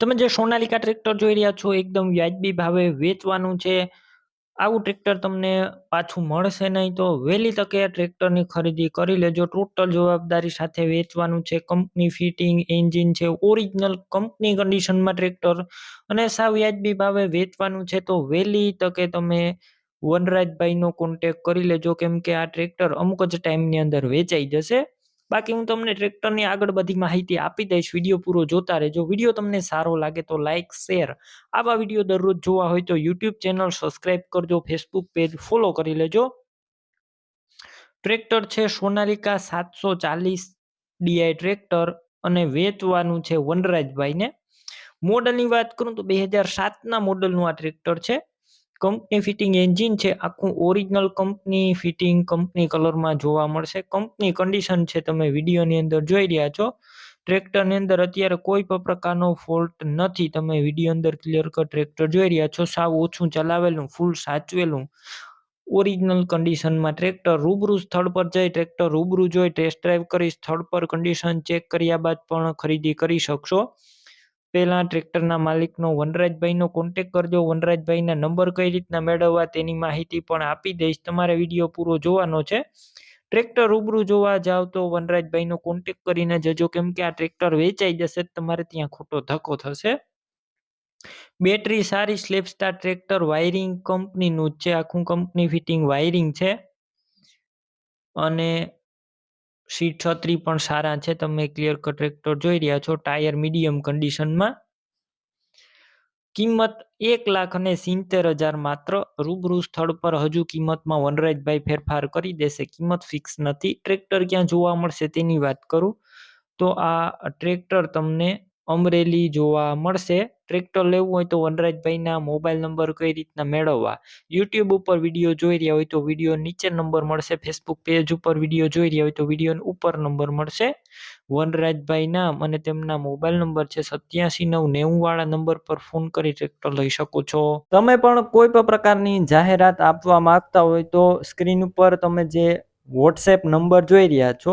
તમે જે સોનાલિકા ટ્રેક્ટર જોઈ રહ્યા છો, એકદમ વ્યાજબી ભાવે વેચવાનું છે. આવું ટ્રેક્ટર તમને પાછું મળશે નહીં તો વહેલી તકે ટ્રેક્ટરની ખરીદી કરી લેજો. ટોટલ જવાબદારી સાથે વેચવાનું છે. કંપની ફિટિંગ એન્જિન છે. ઓરિજિનલ કંપની કન્ડિશનમાં ટ્રેક્ટર અને સાવ વ્યાજબી ભાવે વેચવાનું છે તો વહેલી તકે તમે વનરાજભાઈનો કોન્ટેક કરી લેજો. કેમ કે આ ટ્રેક્ટર અમુક જ ટાઈમની અંદર વેચાઈ જશે. બાકી હું તમને ટ્રેક્ટરની આગળ બધી માહિતી આપી દઈશ, વીડિયો પૂરો જોતા રહેજો. વીડિયો તમને સારો લાગે તો લાઇક શેર આવા વીડિયો દરરોજ જોવા હોય તો યુટ્યુબ ચેનલ સબસ્ક્રાઇબ કરજો ફેસબુક પેજ ફોલો કરી લેજો. ટ્રેક્ટર છે સોનાલિકા સાતસો ચાલીસ ડીઆઈ ટ્રેક્ટર અને વેચવાનું છે વનરાજભાઈને. મોડલની વાત કરું તો બે હજાર સાતના મોડલનું આ ટ્રેક્ટર છે. કંપની ફિટિંગ એન્જિન છે. આખું ઓરિજિનલ કંપની ફિટિંગ કંપની કલરમાં જોવા મળશે. કંપની કન્ડિશન છે તમે વિડીયોની અંદર જોઈ રહ્યા છો. ટ્રેક્ટરની અંદર અત્યારે કોઈ પણ પ્રકારનો ફોલ્ટ નથી. તમે વીડિયો અંદર ક્લિયર કટ ટ્રેક્ટર જોઈ રહ્યા છો. સાવ ઓછું ચલાવેલું ફૂલ સાચવેલું. ઓરિજિનલ કન્ડિશનમાં ટ્રેક્ટર રૂબરૂ સ્થળ પર જઈ ટ્રેક્ટર રૂબરૂ જોઈ ટેસ્ટ ડ્રાઈવ કરી, સ્થળ પર કન્ડિશન ચેક કર્યા બાદ પણ ખરીદી કરી શકશો. પહેલા ટ્રેક્ટરના માલિકનો વનરાજભાઈનો કોન્ટેક કરજો. વનરાજભાઈના નંબર કઈ રીતના મેળવવા તેની માહિતી પણ આપી દઈશ. તમારે વીડિયો પૂરો જોવાનો છે. ટ્રેક્ટર રૂબરૂ જોવા જાવ તો વનરાજભાઈનો કોન્ટેક કરીને જજો. કેમ કે આ ટ્રેક્ટર વેચાઈ જશે તમારે ત્યાં ખોટો ધક્કો થશે. બેટરી સારી સ્લેપસ્ટાર ટ્રેક્ટર વાયરિંગ કંપનીનું જ છે. આખું કંપની ફિટિંગ વાયરિંગ છે. અને સીટ છત્રી પણ સારા છે. તમે ક્લિયર કટ ટ્રેક્ટર જોઈ રહ્યા છો. ટાયર મીડિયમ કન્ડિશનમાં કિંમત એક લાખ અને સિત્તેર હજાર માત્ર. રૂબરૂ સ્થળ પર હજુ કિંમતમાં વનરાજભાઈ ફેરફાર કરી દેશે. કિંમત ફિક્સ નથી. ટ્રેક્ટર ક્યાં જોવા મળશે તેની વાત કરું. તો આ ટ્રેક્ટર તમને અમરેલી જોવા મળશે. ટ્રેક્ટર લેવું હોય તો વનરાજભાઈના મોબાઈલ નંબર કઈ રીતના મેળવવા? યુટ્યુબ ઉપર વીડિયો જોઈ રહ્યા હોય તો વીડિયો નીચે નંબર મળશે. ફેસબુક પેજ ઉપર વીડિયો જોઈ રહ્યા હોય તો વીડિયો ઉપર નંબર મળશે. વનરાજભાઈ નામ અને તેમના મોબાઈલ નંબર છે સત્યાસી નવ નેવું વાળા નંબર પર ફોન કરી ટ્રેક્ટર લઈ શકો છો. તમે પણ કોઈ પણ પ્રકારની જાહેરાત આપવા માંગતા હોય તો સ્ક્રીન ઉપર તમે જે વોટ્સએપ નંબર જોઈ રહ્યા છો